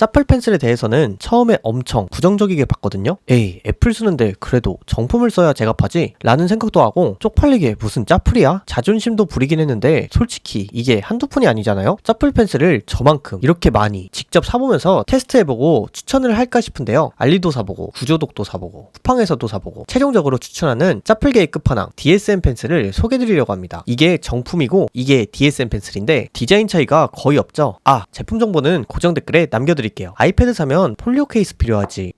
짜플 펜슬에 대해서는 처음에 엄청 부정적이게 봤거든요. 에이, 애플 쓰는데 그래도 정품을 써야 제가 파지? 라는 생각도 하고 쪽팔리게 무슨 짜플이야? 자존심도 부리긴 했는데 솔직히 이게 한두 푼이 아니잖아요? 짜플 펜슬을 저만큼 이렇게 많이 직접 사보면서 테스트해보고 추천을 할까 싶은데요. 알리도 사보고 구조독도 사보고 쿠팡에서도 사보고 최종적으로 추천하는 짜플계의 끝판왕 DSM 펜슬을 소개드리려고 합니다. 이게 정품이고 이게 DSM 펜슬인데 디자인 차이가 거의 없죠. 아 제품 정보는 고정 댓글에 남겨드릴게요. 아이패드 사면 폴리오 케이스 필요하지.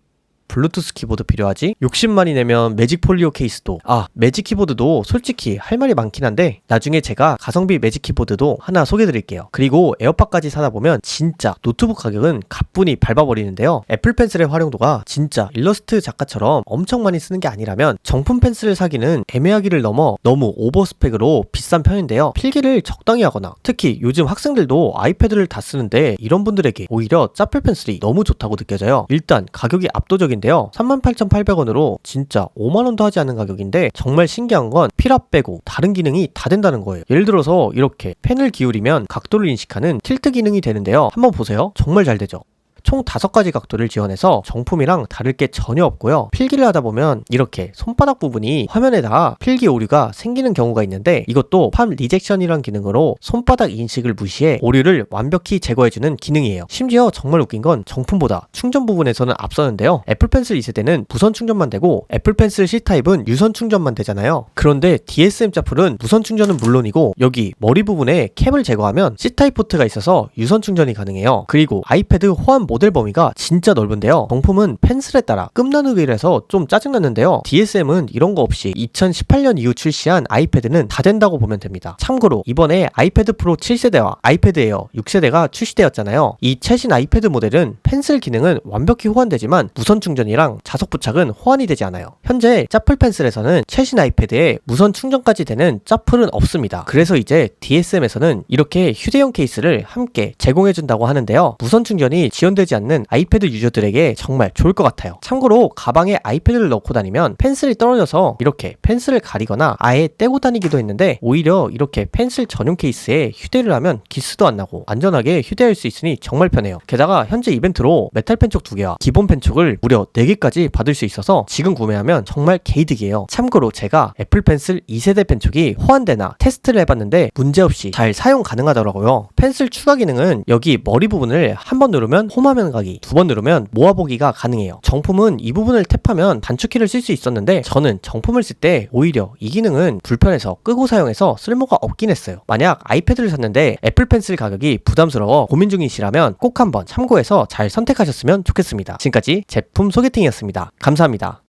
블루투스 키보드 필요하지? 욕심 많이 내면 매직 폴리오 케이스도. 아 매직 키보드도 솔직히 할 말이 많긴 한데 나중에 제가 가성비 매직 키보드도 하나 소개드릴게요. 그리고 에어팟까지 사다 보면 진짜 노트북 가격은 가뿐히 밟아버리는데요. 애플 펜슬의 활용도가 진짜 일러스트 작가처럼 엄청 많이 쓰는 게 아니라면 정품 펜슬을 사기는 애매하기를 넘어 너무 오버 스펙으로 비싼 편인데요. 필기를 적당히 하거나 특히 요즘 학생들도 아이패드를 다 쓰는데 이런 분들에게 오히려 짜플 펜슬이 너무 좋다고 느껴져요. 일단 가격이 압도적인 인데요. 38,800원으로 진짜 5만원도 하지 않는 가격인데 정말 신기한 건 필압 빼고 다른 기능이 다 된다는 거예요. 예를 들어서 이렇게 펜을 기울이면 각도를 인식하는 틸트 기능이 되는데요. 한번 보세요. 정말 잘 되죠 총 다섯 가지 각도를 지원해서 정품이랑 다를 게 전혀 없고요. 필기를 하다 보면 이렇게 손바닥 부분이 화면에다 필기 오류가 생기는 경우가 있는데 이것도 팜 리젝션이란 기능으로 손바닥 인식을 무시해 오류를 완벽히 제거해주는 기능이에요. 심지어 정말 웃긴 건 정품보다 충전 부분에서는 앞서는데요. 애플 펜슬 2세대는 무선 충전만 되고 애플 펜슬 C타입은 유선 충전만 되잖아요. 그런데 DSM 짜플은 무선 충전은 물론이고 여기 머리 부분에 캡을 제거하면 C타입 포트가 있어서 유선 충전이 가능해요. 그리고 아이패드 호환 모델 범위가 진짜 넓은데요. 정품은 펜슬에 따라 끝나누기라서 좀 짜증났는데요. DSM은 이런 거 없이 2018년 이후 출시한 아이패드는 다 된다고 보면 됩니다. 참고로 이번에 아이패드 프로 7세대와 아이패드 에어 6세대가 출시되었잖아요. 이 최신 아이패드 모델은 펜슬 기능은 완벽히 호환되지만 무선 충전이랑 자석 부착은 호환이 되지 않아요. 현재 짜플 펜슬에서는 최신 아이패드에 무선 충전까지 되는 짜플은 없습니다. 그래서 이제 DSM에서는 이렇게 휴대용 케이스를 함께 제공해준다고 하는데요. 무선 충전이 지원되 지 않는 아이패드 유저들에게 정말 좋을 것 같아요. 참고로 가방에 아이패드를 넣고 다니면 펜슬이 떨어져서 이렇게 펜슬을 가리거나 아예 떼고 다니기도 했는데 오히려 이렇게 펜슬 전용 케이스에 휴대를 하면 기스도 안 나고 안전하게 휴대할 수 있으니 정말 편해요. 게다가 현재 이벤트로 메탈 펜촉 2개와 기본 펜촉을 무려 4개까지 받을 수 있어서 지금 구매하면 정말 개이득이에요. 참고로 제가 애플 펜슬 2세대 펜촉이 호환되나 테스트를 해봤는데 문제없이 잘 사용 가능하더라고요. 펜슬 추가 기능은 여기 머리 부분을 한 번 누르면 홈 화면 가기, 두 번 누르면 모아보기가 가능해요. 정품은 이 부분을 탭하면 단축키를 쓸 수 있었는데 저는 정품을 쓸 때 오히려 이 기능은 불편해서 끄고 사용해서 쓸모가 없긴 했어요. 만약 아이패드를 샀는데 애플 펜슬 가격이 부담스러워 고민 중이시라면 꼭 한번 참고해서 잘 선택하셨으면 좋겠습니다. 지금까지 제품 소개팅이었습니다. 감사합니다.